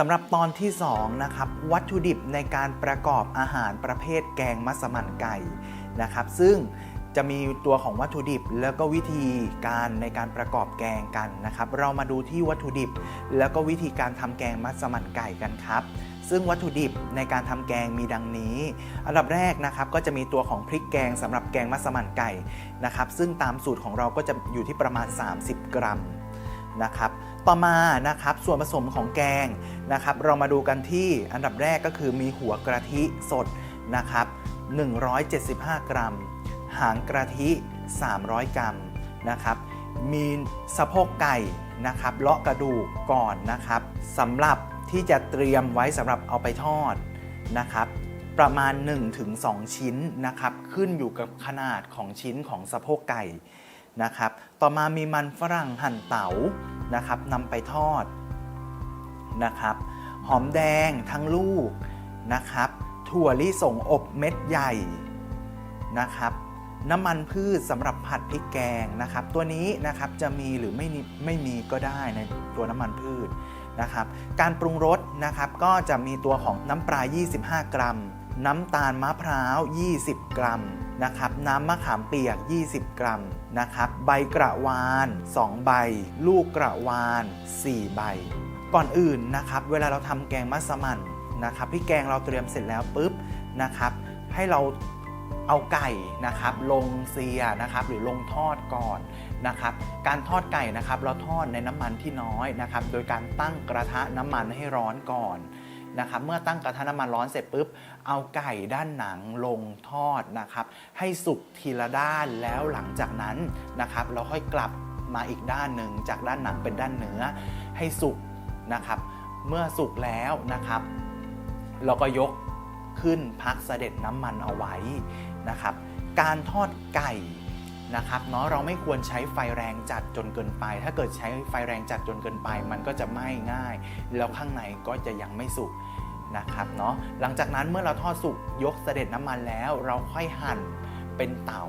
สำหรับตอนที่ 2 นะครับ วัตถุดิบในการประกอบอาหารประเภทแกงมัสมั่นไก่นะครับ ซึ่งจะมีตัวของวัตถุดิบ แล้วก็วิธีการในการประกอบแกงกันนะครับ เรามาดูที่วัตถุดิบ แล้วก็วิธีการทำแกงมัสมั่นไก่กันครับ ซึ่งวัตถุดิบในการทำแกงมีดังนี้ อันดับแรกนะครับก็จะมีตัวของพริกแกงสำหรับแกงมัสมั่นไก่นะครับ ซึ่งตามสูตรของเราก็จะอยู่ที่ประมาณ 30 กรัม นะครับต่อมานะครับส่วนผสมของแกงนะครับเรามาดูกันที่อันดับแรกก็คือมีหัวกะทิสดนะครับ175 กรัม หางกะทิ 300 กรัมนะครับมีสะโพกไก่นะครับเลาะกระดูกก่อนนะครับสำหรับที่จะเตรียมไว้สำหรับเอาไปทอดนะครับประมาณ 1-2 ชิ้นนะครับขึ้นอยู่กับขนาดของชิ้นของสะโพกไก่ นะครับ ต่อมามีมันฝรั่งหั่นเต๋านะครับนำไปทอดนะครับ หอมแดงทั้งลูกนะครับ ถั่วลิสงอบเม็ดใหญ่นะครับ น้ำมันพืชสำหรับผัดพริกแกงนะครับ ตัวนี้นะครับจะมีหรือไม่ไม่มีก็ได้ในตัวน้ำมันพืชนะครับ การปรุงรสนะครับก็จะมีตัวของน้ำปลา 25 กรัม น้ำตาลมะพร้าว 20 กรัมนะครับน้ำมะขามเปียก 20 กรัมนะครับใบกระวาน 2 ใบ ลูกกระวาน 4 ใบ ก่อนอื่นนะครับเวลาเราทำแกงมัสมั่นนะครับพริกแกงเราเตรียมเสร็จแล้วปุ๊บนะครับให้เราเอาไก่นะครับลงเสียนะครับหรือลงทอดก่อนนะครับการทอดไก่นะครับเราทอดในน้ำมันที่น้อยนะครับโดยการตั้งกระทะน้ำมันให้ร้อนก่อน นะครับเมื่อตั้งกระทะน้ำมันร้อนเสร็จปุ๊บ เอาไก่ด้านหนังลงทอดนะครับ ให้สุกทีละด้านแล้วหลังจากนั้นนะครับ เราค่อยกลับมาอีกด้านหนึ่งจากด้านหนังเป็นด้านเนื้อให้สุกนะครับ เมื่อสุกแล้วนะครับ เราก็ยกขึ้นพักเสด็จน้ำมันเอาไว้นะครับ การทอดไก่ นะครับเนาะเราไม่ควรใช้ไฟแรงจัดจนเกินไป ถ้าเกิดใช้ไฟแรงจัดจนเกินไป มันก็จะไหม้ง่าย แล้วข้างในก็จะยังไม่สุกนะครับเนาะหลังจากนั้นเมื่อเราทอดสุกยกเสด็จน้ำมันแล้ว เราค่อยหั่นเป็นเต๋า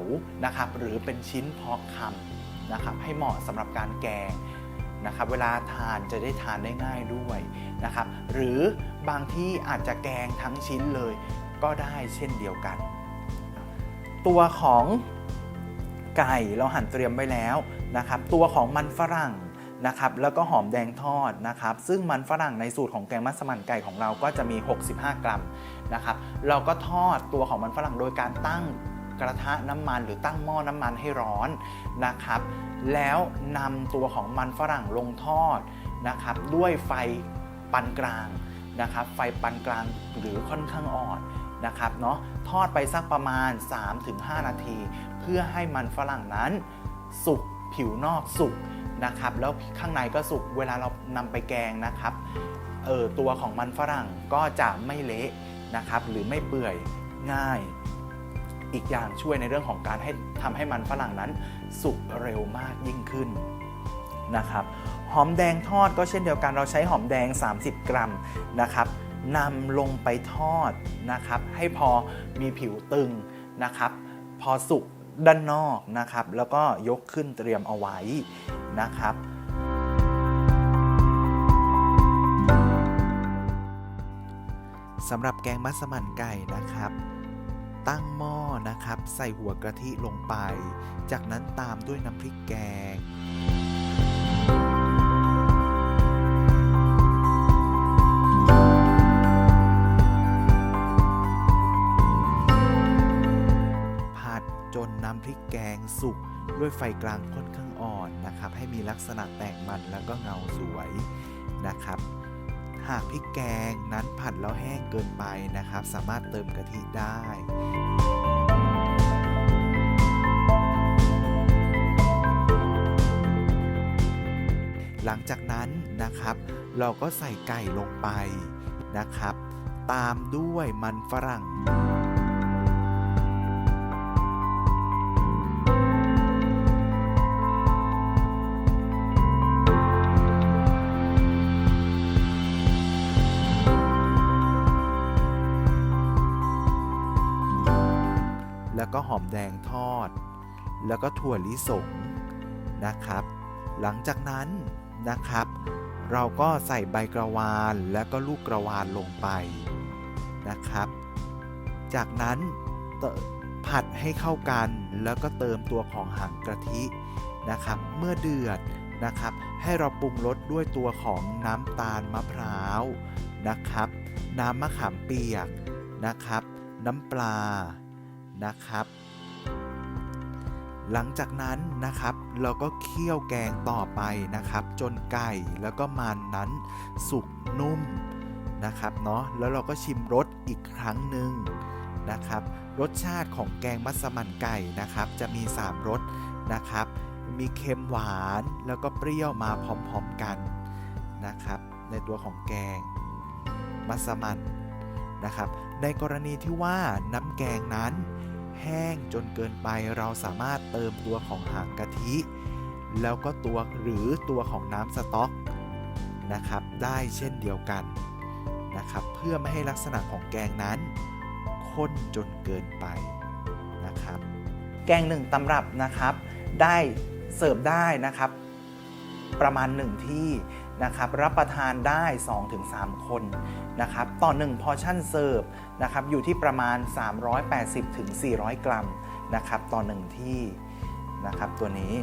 นะครับหรือเป็นชิ้นพอคำนะครับให้เหมาะสำหรับการแกงนะครับเวลาทานจะได้ทานได้ง่ายด้วยนะครับหรือบางที่อาจจะแกงทั้งชิ้นเลยก็ได้เช่นเดียวกัน ตัวของ ไก่เราหั่นเตรียมไว้แล้วนะครับตัวของมันฝรั่งนะครับแล้วก็หอมแดงทอดนะครับซึ่งมันฝรั่งในสูตรของแกงมัสมั่นไก่ของเราก็จะมี 65 กรัมนะครับเราก็ทอดตัวของมันฝรั่งโดยการตั้งกระทะน้ำมันหรือตั้งหม้อน้ำมันให้ร้อนนะครับ แล้วนำตัวของมันฝรั่งลงทอดนะครับ ด้วยไฟปานกลางนะครับ ไฟปานกลางหรือค่อนข้างอ่อน นะครับเนาะทอดไปสักประมาณ 3-5 นาที เพื่อให้มันฝรั่งนั้นสุกผิวนอกสุกนะครับแล้วข้างในก็สุกเวลาเรานำไปแกงนะครับเออตัวของมันฝรั่งก็จะไม่เละนะครับหรือไม่เปื่อยง่าย อีกอย่างช่วยในเรื่องของการให้ทำให้มันฝรั่งนั้นสุกเร็วมากยิ่งขึ้นนะครับหอมแดงทอดก็เช่นเดียวกันเราใช้หอมแดง 30 กรัมนะครับ นำลงไปทอดนะครับ ให้พอมีผิวตึงนะครับ พอสุกด้านนอกนะครับ แล้วก็ยกขึ้นเตรียมเอาไว้นะครับสำหรับแกงมัสมั่นไก่นะครับ ตั้งหม้อนะครับ ใส่หัวกะทิลงไป จากนั้นตามด้วยน้ำพริกแกง งสุกด้วยไฟกลางค่อนข้างอ่อนนะครับ ให้มีลักษณะแตกมันแล้วก็เงาสวยนะครับ หากพริกแกงนั้นผัดแล้วแห้งเกินไปนะครับ สามารถเติมกะทิได้หลังจากนั้นนะครับ เราก็ใส่ไก่ลงไปนะครับ ตามด้วยมันฝรั่ง แล้วก็หอมแดงทอด แล้วก็ถั่วลิสงนะครับ หลังจากนั้นนะครับ เราก็ใส่ใบกระวานและก็ลูกกระวานลงไปนะครับ จากนั้นผัดให้เข้ากันแล้วก็เติมตัวของหางกะทินะครับ เมื่อเดือดนะครับ ให้เราปรุงรสด้วยตัวของน้ำตาลมะพร้าวนะครับ น้ำมะขามเปียกนะครับ น้ำปลา นะครับ หลังจากนั้นนะครับ เราก็เคี่ยวแกงต่อไปนะครับ จนไก่แล้วก็มันนั้นสุกนุ่มนะครับเนาะแล้วเราก็ชิมรสอีกครั้งหนึ่งนะครับ รสชาติของแกงมัสมั่นไก่นะครับ จะมี 3รสนะครับ มีเค็มหวานแล้วก็เปรี้ยวมาพร้อมๆกันนะครับ ในตัวของแกงมัสมั่น นะครับ ในกรณีที่ว่าน้ำแกงนั้น แห้งจนเกินไปเราสามารถเติมตัวของหางกะทิ แล้วก็ตัวหรือตัวของน้ำสต๊อกนะครับ ได้เช่นเดียวกันนะครับ เพื่อไม่ให้ลักษณะของแกงนั้นข้นจนเกินไปนะครับ แกงหนึ่งตำรับนะครับ ได้เสิร์ฟได้นะครับ ประมาณ1ที่ นะครับรับประทานได้ 2-3 คนนะครับต่อ 1 พอชั่นเสิร์ฟนะครับอยู่ที่ประมาณ 380-400 กรัมนะครับต่อ 1 ที่นะครับตัวนี้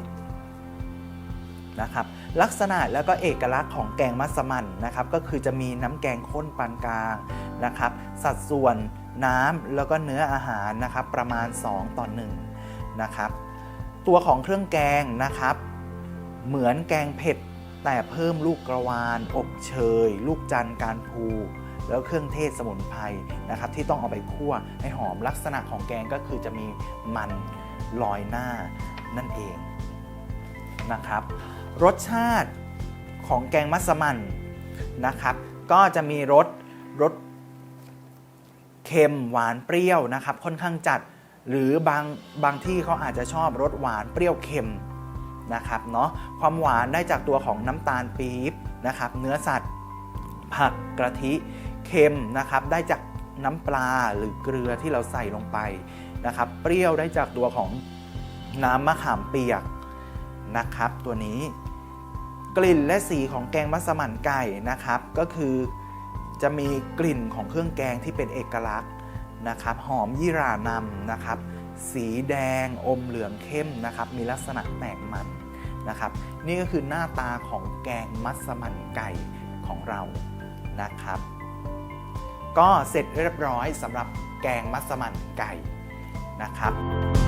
นะครับลักษณะแล้วก็เอกลักษณ์ของแกงมัสมั่นนะครับก็คือจะมีน้ำแกงข้นปานกลางนะครับสัดส่วนน้ำแล้วก็เนื้ออาหารนะครับประมาณ 2 ต่อ1นะครับตัวของเครื่องแกงนะครับเหมือนแกงเผ็ด แต่เพิ่มลูกกระวาน อบเชย ลูกจันทร์การพูแล้วเครื่องเทศสมุนไพรนะครับที่ต้องเอาไปคั่วให้หอมลักษณะของแกงก็คือจะมีมันลอยหน้านั่นเองนะครับ รสชาติของแกงมัสมั่นนะครับ ก็จะมีรสรสเค็มหวานเปรี้ยวนะครับ ค่อนข้างจัดหรือบางบางที่เขาอาจจะชอบรสหวานเปรี้ยวเค็ม นะครับเนาะความหวานได้จากตัวของน้ำตาลปี๊บนะครับ เนื้อสัตว์ ผักกระทิเค็มนะครับ ได้จากน้ำปลาหรือเกลือที่เราใส่ลงไปนะครับ เปรี้ยวได้จากตัวของน้ำมะขามเปียกนะครับ ตัวนี้กลิ่นและสีของแกงมัสมั่นไก่นะครับ ก็คือจะมีกลิ่นของเครื่องแกงที่เป็นเอกลักษณ์นะครับ หอมยี่หร่านำนะครับ สีแดงอมเหลืองเข้มนะครับมีลักษณะแตกมันนะครับ นี่ก็คือหน้าตาของแกงมัสมั่นไก่ของเรานะครับ ก็เสร็จเรียบร้อยสำหรับแกงมัสมั่นไก่นะครับ